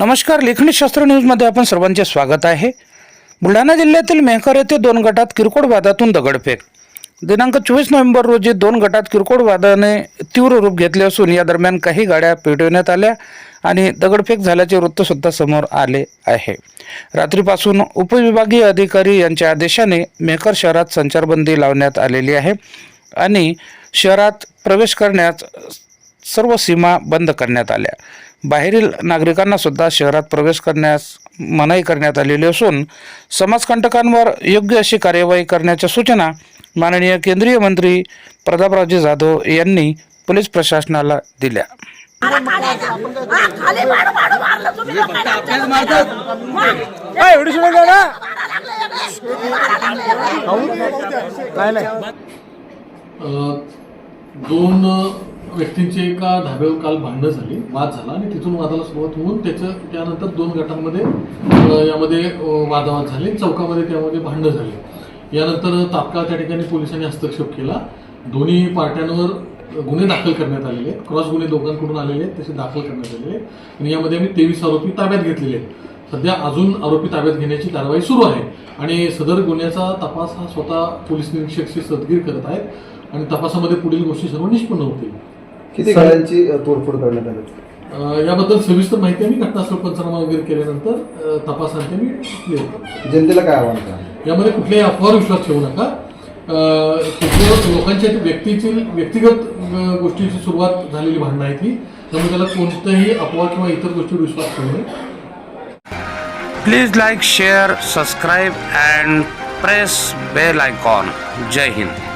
नमस्कार लेखणीशास्त्र न्यूजमध्ये आपण सर्वांचे स्वागत आहे. बुलढाणा जिल्ह्यातील मेहकर येथे दोन गटात किरकोळ वादातून दगडफेक. दिनांक चोवीस नोव्हेंबर रोजी दोन गटात किरकोळ वादाने तीव्र रूप घेतले असून या दरम्यान काही गाड्या पेटविण्यात आल्या आणि दगडफेक झाल्याचे वृत्तसुद्धा समोर आले आहे. रात्रीपासून उपविभागीय अधिकारी यांच्या आदेशाने मेहकर शहरात संचारबंदी लावण्यात आलेली आहे आणि शहरात प्रवेश करण्यास सर्व सीमा बंद करण्यात आल्या. बाहेरील नागरिकांना सुद्धा शहरात प्रवेश करण्यास मनाई करण्यात आलेली असून समाजकंटकांवर योग्य अशी कार्यवाही करण्याच्या सूचना माननीय केंद्रीय मंत्री प्रतापरावजी जाधव यांनी पोलीस प्रशासनाला दिल्या. दोन व्यक्तींची एका धाब्यावर काल भांडणं झाली वाद झाला आणि तिथून वादाला सुरुवात होऊन त्याचं त्यानंतर दोन गटांमध्ये यामध्ये वादावाद झाले चौकामध्ये त्यामध्ये भांडणं झाली. यानंतर तात्काळ त्या ठिकाणी पोलिसांनी हस्तक्षेप केला. दोन्ही पार्ट्यांवर गुन्हे दाखल करण्यात आलेले आहेत. क्रॉस गुन्हे दोघांकडून आलेले आहेत तसे दाखल करण्यात आलेले आहेत. आणि यामध्ये आम्ही तेवीस आरोपी ताब्यात घेतलेले आहेत. सध्या अजून आरोपी ताब्यात घेण्याची कारवाई सुरू आहे. आणि सदर गुन्ह्याचा तपास हा स्वतः पोलीस निरीक्षक श्री सदगीर करत आहेत. आणि तपासामध्ये पुढील गोष्टी सर्व निष्पन्न होतील. किती गाड्यांची तोडफोड करण्यात आली याबद्दल सविस्तर माहिती आम्ही घटनास्थळ पंचनामा वगैरे केल्यानंतर अ, तपासांते मी क्लिअर जनतेला काय आव्हान करा यामध्ये कुठल्याही अफवावर विश्वास ठेवू नका. लोकांच्या व्यक्तीची व्यक्तिगत गोष्टीची सुरुवात झालेली भांडणं आहे ती त्यामुळे त्याला कोणत्याही अफवा किंवा इतर गोष्टीवर विश्वास ठेवू नये. Please like share subscribe and press bell icon Jai Hind